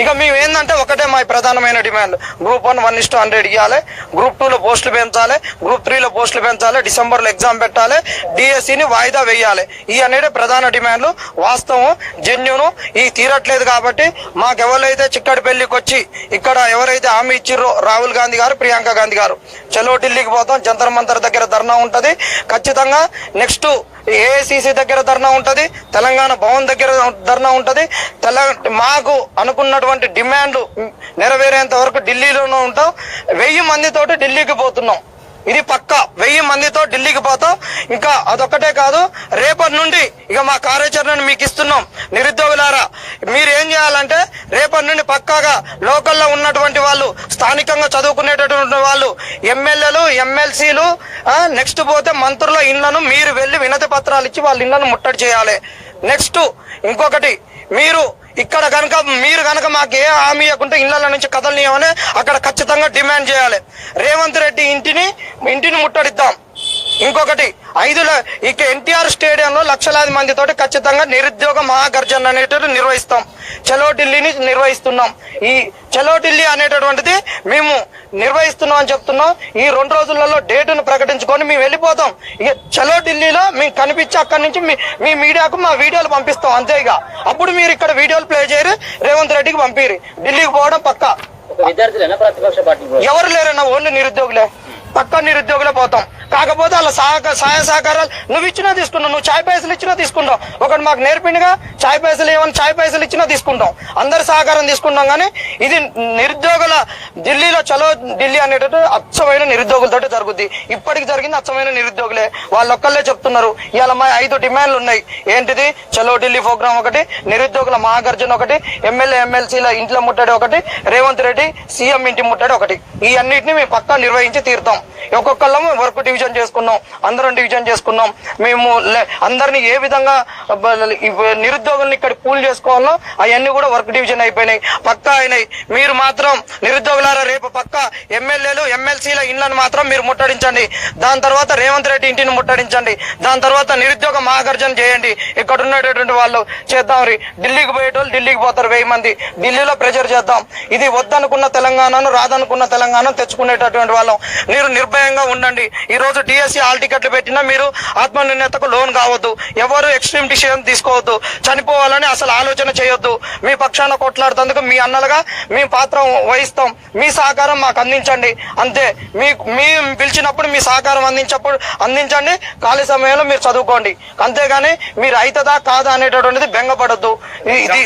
ఇక మేము ఏంటంటే ఒకటే మా ప్రధానమైన demand. Group one one is to hundred ఇవ్వాలి గ్రూప్ టూలో పోస్టులు పెంచాలి. గ్రూప్ త్రీలో పోస్టులు పెంచాలి. డిసెంబర్లో ఎగ్జామ్ పెట్టాలి. డిఎస్సిని వాయిదా వేయాలి. ఈ అనేది ప్రధాన డిమాండ్లు. వాస్తవం జెన్యును ఈ తీరట్లేదు కాబట్టి మాకు ఎవరైతే చిక్కడి పెళ్ళికి వచ్చి ఇక్కడ ఎవరైతే హామీ ఇచ్చిర్రో రాహుల్ గాంధీ గారు ప్రియాంక గాంధీ గారు. చలో ఢిల్లీకి పోతాం. జంతర్ మంతర్ దగ్గర ధర్నా ఉంటుంది. ఖచ్చితంగా నెక్స్ట్ ఏఐసిసి దగ్గర ధర్నా ఉంటుంది తెలంగాణ భవన్ దగ్గర ధర్నా ఉంటుంది. తెల మాకు అనుకున్నటువంటి డిమాండ్ నెరవేరేంత వరకు ఢిల్లీలోనే ఉంటాం. వెయ్యి మందితోటి ఢిల్లీకి పోతున్నాం. ఇది పక్క. వెయ్యి మందితో ఢిల్లీకి పోతాం. ఇంకా అదొక్కటే కాదు రేపటి నుండి ఇక మా కార్యాచరణను మీకు ఇస్తున్నాం. నిరుద్యోగులారా మీరు ఏం చేయాలంటే రేపటి నుండి పక్కాగా లోకల్లో ఉన్నటువంటి వాళ్ళు స్థానికంగా చదువుకునేటటువంటి వాళ్ళు ఎమ్మెల్యేలు ఎమ్మెల్సీలు నెక్స్ట్ పోతే మంత్రుల ఇళ్ళను మీరు వెళ్ళి వినతి పత్రాలు ఇచ్చి వాళ్ళ ఇళ్ళను ముట్టడి చేయాలి. నెక్స్ట్ ఇంకొకటి మీరు ఇక్కడ కనుక మీరు కనుక మాకు ఏ హామీ ఇవ్వకుంటే ఇళ్ళ నుంచి కదలనీయమని అక్కడ ఖచ్చితంగా డిమాండ్ చేయాలి. రేవంత్ రెడ్డి ఇంటిని ఇంటిని ముట్టడిద్దాం. ఇంకొకటి ఐదు ఇక ఎన్టీఆర్ స్టేడియంలో లక్షలాది మందితోటి ఖచ్చితంగా నిరుద్యోగ మహాగర్జన అనేటువంటి నిర్వహిస్తాం. చలో ఢిల్లీని నిర్వహిస్తున్నాం. ఈ చలో ఢిల్లీ అనేటటువంటిది మేము నిర్వహిస్తున్నాం అని చెప్తున్నాం. ఈ రెండు రోజులలో డేటును ప్రకటించుకొని మేము వెళ్ళిపోతాం. ఇక చలో ఢిల్లీలో మేము కనిపించి అక్కడి నుంచి మీ- మీడియాకు మా వీడియోలు పంపిస్తాం. అంతే ఇక. అప్పుడు మీరు ఇక్కడ వీడియోలు ప్లే చేయరు రేవంత్ రెడ్డికి పంపిరి. ఢిల్లీకి పోవడం పక్కా. ఎవరు లేరన్నా ఓన్లీ నిరుద్యోగులే. పక్క నిరుద్యోగులే పోతాం. కాకపోతే వాళ్ళ సహక సహాయ సహకారాలు నువ్వు ఇచ్చినా తీసుకున్నావు నువ్వు చాయ్ పైసలు ఇచ్చినా తీసుకుంటావు. ఒకటి మాకు నేర్పిండిగా చాయ్ పైసలు ఏమని చాయ్ పైసలు ఇచ్చినా తీసుకుంటాం అందరి సహకారం తీసుకుంటాం కానీ ఇది నిరుద్యోగుల ఢిల్లీలో చలో ఢిల్లీ అనేటట్టు అచ్చమైన నిరుద్యోగులతో జరుగుద్ది. ఇప్పటికి జరిగింది అచ్చమైన నిరుద్యోగులే. వాళ్ళొక్కళ్ళే చెప్తున్నారు. ఇవాళ మా ఐదు డిమాండ్లు ఉన్నాయి. ఏంటిది? చలో ఢిల్లీ ప్రోగ్రామ్ ఒకటి నిరుద్యోగుల మహాగర్జన ఒకటి ఎమ్మెల్యే ఎమ్మెల్సీల ఇంట్లో ముట్టడి ఒకటి రేవంత్ రెడ్డి సీఎం ఇంటి ముట్టడి ఒకటి. ఈ అన్నిటిని మేము పక్కా నిర్వహించి తీరుతాం. ఒక్కొక్కళ్ళము వర్క్ డివిజన్ చేసుకున్నాం అందరం డివిజన్ చేసుకున్నాం. మేము అందరినీ ఏ విధంగా నిరుద్యోగులను నిరుద్యోగుల్ని ఇక్కడ కూల్ చేసుకోవాలో అవన్నీ కూడా వర్క్ డివిజన్ అయిపోయినాయి. పక్కా అయినాయి. మీరు మాత్రం నిరుద్యోగులారా రేపు పక్క ఎమ్మెల్యేలు ఎమ్మెల్సీల ఇళ్ళను మాత్రం మీరు ముట్టడించండి. దాని తర్వాత రేవంత్ రెడ్డి ఇంటిని ముట్టడించండి. దాని తర్వాత నిరుద్యోగ మహాగర్జన చేయండి. ఇక్కడ ఉన్నటువంటి వాళ్ళు చేద్దాం రీ. ఢిల్లీకి పోయేటోళ్ళు ఢిల్లీకి పోతారు వెయ్యి మంది. ఢిల్లీలో ప్రెజర్ చేద్దాం. ఇది వద్దనుకున్న తెలంగాణను రాదనుకున్న తెలంగాణను తెచ్చుకునేటటువంటి వాళ్ళం. మీరు నిర్భయంగా ఉండండి. ఈరోజు రోజు డిఎస్సి ఆల్ టికెట్లు పెట్టినా మీరు ఆత్మనిర్ణయతకు లోన్ కావద్దు. ఎవరు ఎక్స్ట్రీమ్ డిసిషన్ తీసుకోవద్దు. చనిపోవాలని అసలు ఆలోచన చేయొద్దు. మీ పక్షాన కొట్లాడుతందుకు మీ అన్నలుగా మీ పాత్ర వహిస్తాం. మీ సహకారం మాకు అందించండి. అంతే. మీ మీ పిలిచినప్పుడు మీ సహకారం అందించప్పుడు అందించండి. ఖాళీ సమయంలో మీరు చదువుకోండి. అంతేగాని మీరు అవుతుందా కాదా అనేటటువంటిది బెంగపడద్దు. ఇది